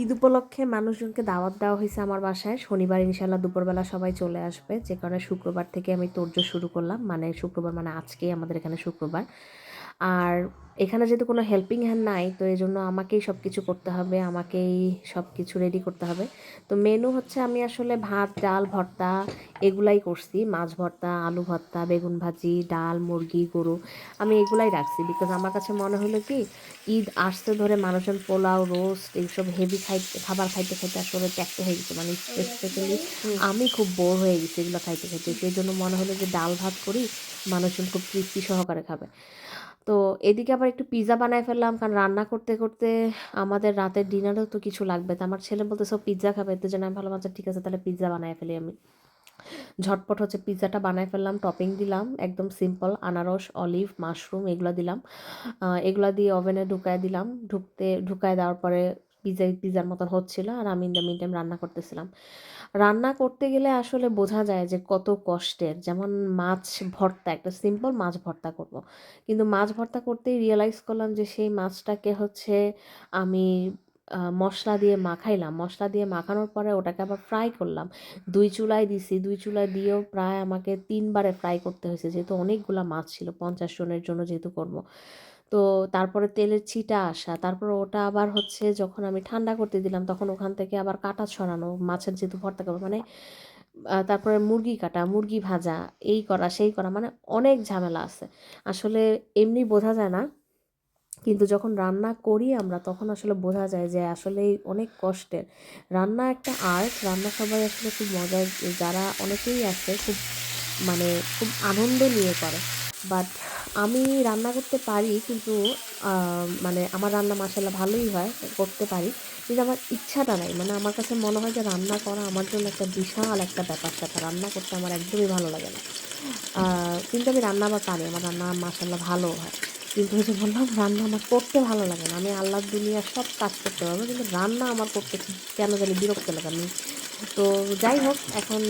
ঈদ উপলক্ষে মানুষজনকে দাওয়াত দেওয়া হয়েছে আমার বাসায়। শনিবার ইনশাল্লাহ দুপুরবেলা সবাই চলে আসবে। যে কারণে শুক্রবার থেকে আমি তোর্য শুরু করলাম। মানে শুক্রবার মানে আজকেই আমাদের এখানে শুক্রবার। আর এখানে যেহেতু কোনো হেল্পিং হ্যান্ড নাই তো এই জন্য আমাকেই সব কিছু করতে হবে আমাকেই সব কিছু রেডি করতে হবে। তো মেনু হচ্ছে আমি আসলে ভাত ডাল ভর্তা এগুলাই করছি। মাছ ভর্তা আলু ভর্তা বেগুন ভাজি ডাল মুরগি গরু আমি এগুলাই রাখছি। বিকজ আমার কাছে মনে হলো কি ঈদ আসতে ধরে মানুষজন পোলাও রোস্ট এইসব হেভি খাইতে খাবার খাইতে খাইতে আসলে ট্যাক্ত হয়ে গেছে। মানে স্পেশালি আমি খুব বোর হয়ে গেছি এগুলো খাইতে খাইতে। সেই জন্য মনে হলো যে ডাল ভাত করি মানুষজন খুব তৃপ্তি সহকারে খাবে। তো এদিকে আবার একটু পিৎজা বানায় ফেললাম, কারণ রান্না করতে করতে আমাদের রাতের ডিনারেও তো কিছু লাগবে। তো আমার ছেলে বলতে সব পিৎজা খাবে তো জন্য আমি ভালো আচ্ছা ঠিক আছে, তাহলে পিৎজা বানায় ফেলি আমি। ঝটপট হচ্ছে পিৎজাটা বানায় ফেললাম টপিং দিলাম, একদম সিম্পল আনারস অলিভ মাশরুম এগুলো দিলাম। এগুলো দিয়ে ওভেনে ঢুকায় দিলাম। ঢুকতে, ঢুকায় দেওয়ার পরে পিৎজা পিৎজার মতন হচ্ছিল আর আমি ইন দ্য মিন টাইম রান্না করতেছিলাম। রান্না করতে গেলে আসলে বোঝা যায় যে কত কষ্টের। যেমন মাছ ভর্তা, একটা সিম্পল মাছ ভর্তা করব। কিন্তু মাছ ভর্তা করতেই রিয়েলাইজ করলাম যে সেই মাছটাকে হচ্ছে আমি মশলা দিয়ে মাখাইলাম। মশলা দিয়ে মাখানোর পরে ওটাকে আবার ফ্রাই করলাম। দুই চুলায় দিছি। দুই চুলায় দিয়েও প্রায় আমাকে তিনবারে ফ্রাই করতে হয়েছে। যেহেতু অনেকগুলো মাছ ছিল, পঞ্চাশ জনের জন্য যেহেতু করব। তো তারপরে তেলের ছিটা আসা, তারপর ওটা আবার হচ্ছে যখন আমি ঠান্ডা করতে দিলাম তখন ওখান থেকে আবার কাটা ছড়ানো, মাছের যেহেতু ভর্তা করব মানে তারপরে মুরগি কাটা, মুরগি ভাজা, এই করা, সেই করা মানে অনেক ঝামেলা আছে। আসলে এমনি বোঝা যায় না, কিন্তু যখন রান্না করি আমরা তখন আসলে বোঝা যায় যে আসলে অনেক কষ্টের। রান্না একটা আর্ট রান্না সবাই আসলে খুব মজার, যারা অনেকেই আছে খুব মানে খুব আনন্দ নিয়ে করে। বাট আমি রান্না করতে পারি, কিন্তু মানে আমার রান্না মাসাল্লাহ ভালোই হয়, করতে পারি। কিন্তু আমার ইচ্ছাটা নাই। মানে আমার কাছে মনে হয় যে রান্না করা আমার জন্য একটা বিশাল একটা ব্যাপার। স্যাপার রান্না করতে আমার একদমই ভালো লাগে না। কিন্তু আমি রান্না আবার পারি আমার রান্না মাসাল্লাহ ভালো হয়। কিন্তু হচ্ছে বললাম, রান্না আমার করতে ভালো লাগে না। আমি আল্লাহর দুনিয়ার সব কাজ করতে পারব, কিন্তু রান্না আমার করতে কেন জানি বিরক্ত লাগে আমি। তো যাই হোক, এখন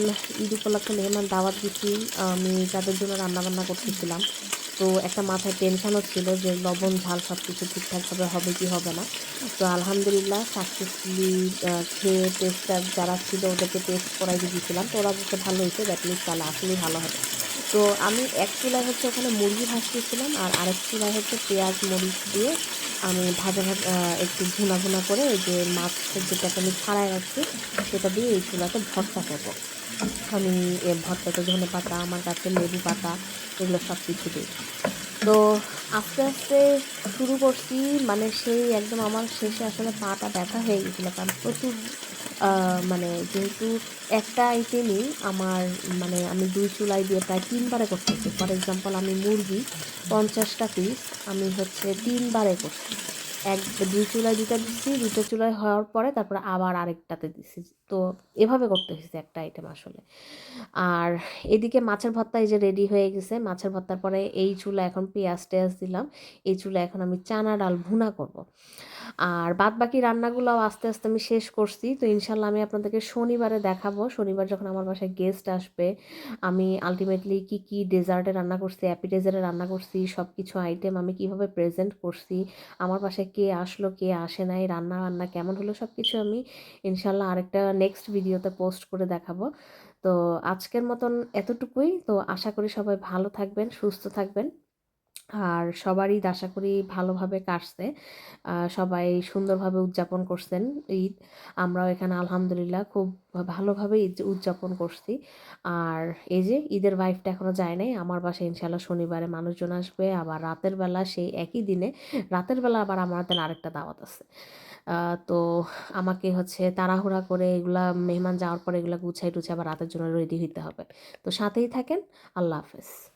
ঈদ উপলক্ষে মেহমান দাওয়াত দিচ্ছি। আমি তাদের জন্য রান্নাবান্না করতেছিলাম। তো একটা মাথায় টেনশনও ছিল যে লবণ, ঝাল সব কিছু ঠিকঠাকভাবে হবে কি হবে না। তো আলহামদুলিল্লাহ সাকসেসফুলি খেয়ে টেস্টার যারা ছিল ওদেরকে টেস্ট করাই দিয়েছিলাম। তো ওরা বলতে ভালো হয়েছে দ্যাট মিনস তাহলে আসলেই ভালো হবে। তো আমি এক চুলায় হচ্ছে ওখানে মুরগি ভাজতেছিলাম আর আরেক চুলায় হচ্ছে পেঁয়াজ, মরিচ দিয়ে আমি ভাজা ভাজা একটু ভুনা ভুনা করে ওই যে মাছ যেটাকে আমি ছাড়াই রাখছি, সেটা দিয়ে এই চুলাতে ভর্তা করব। আমি এ ভর্তাতে ধনে পাতা, আমার কাছে লেবু পাতা, এগুলো সব কিছু দিই। তো আস্তে আস্তে শুরু করছি মানে সেই একদম আমার শেষে আসলে পাটা ব্যথা হয়ে গেছিল, কারণ প্রচুর মানে যেহেতু একটা আইটেমই আমার মানে আমি দুই চুলাই দিয়ে প্রায় তিনবারে করতেছি। ফর এক্সাম্পল আমি মুরগি পঞ্চাশটা পিস আমি হচ্ছে তিনবারে করছি। এক, দুই চুলায় দুটা দিচ্ছি দুটো চুলায় হওয়ার পরে তারপরে আবার আরেকটাতে দিচ্ছি তো এভাবে করতে হয়েছে একটা আইটেম আসলে আর এদিকে মাছের ভর্তা এই যে রেডি হয়ে গেছে, মাছের ভর্তার পরে এই চুলা এখন পেঁয়াজ টেয়াজ দিলাম, এই চুলা এখন আমি চানা ডাল ভুনা করব। আর বাদ বাকি রান্নাগুলো আস্তে আস্তে আমি শেষ করছি। তো ইনশাল্লাহ আমি আপনাদেরকে শনিবারে দেখাবো। শনিবার যখন আমার বাসায় গেস্ট আসবে, আমি আলটিমেটলি কি কি ডেজার্টে রান্না করছি অ্যাপিটাইজারে রান্না করছি সব কিছু আইটেম আমি কীভাবে প্রেজেন্ট করছি, আমার বাসায় কে আসলো, কে আসে নাই, রান্না বান্না কেমন হলো সব কিছু আমি ইনশাল্লাহ আরেকটা নেক্সট ভিডিওতে পোস্ট করে দেখাবো। তো আজকের মতন এতটুকুই। তো আশা করি সবাই ভালো থাকবেন, সুস্থ থাকবেন। আর সবারই আশা করি ভালোভাবে কাটছে। সবাই সুন্দরভাবে উদযাপন করছেন ঈদ। আমরাও এখানে আলহামদুলিল্লাহ খুব ভালোভাবে ঈদ উদযাপন করছি। আর এই যে ঈদের ওয়াইফটা এখনও যায় নাই, আমার বাসায় ইনশাল্লাহ শনিবারে মানুষজন আসবে, আবার রাতের বেলা সেই একই দিনে, রাতের বেলা আবার আমাদের আরেকটা দাওয়াত আছে। তো আমাকে হচ্ছে তাড়াহুড়া করে এগুলা মেহমান যাওয়ার পরে এগুলো গুছাই টুছাই আবার রাতের জন্য রেডি হইতে হবে। তো সাথেই থাকেন, আল্লাহ হাফেজ।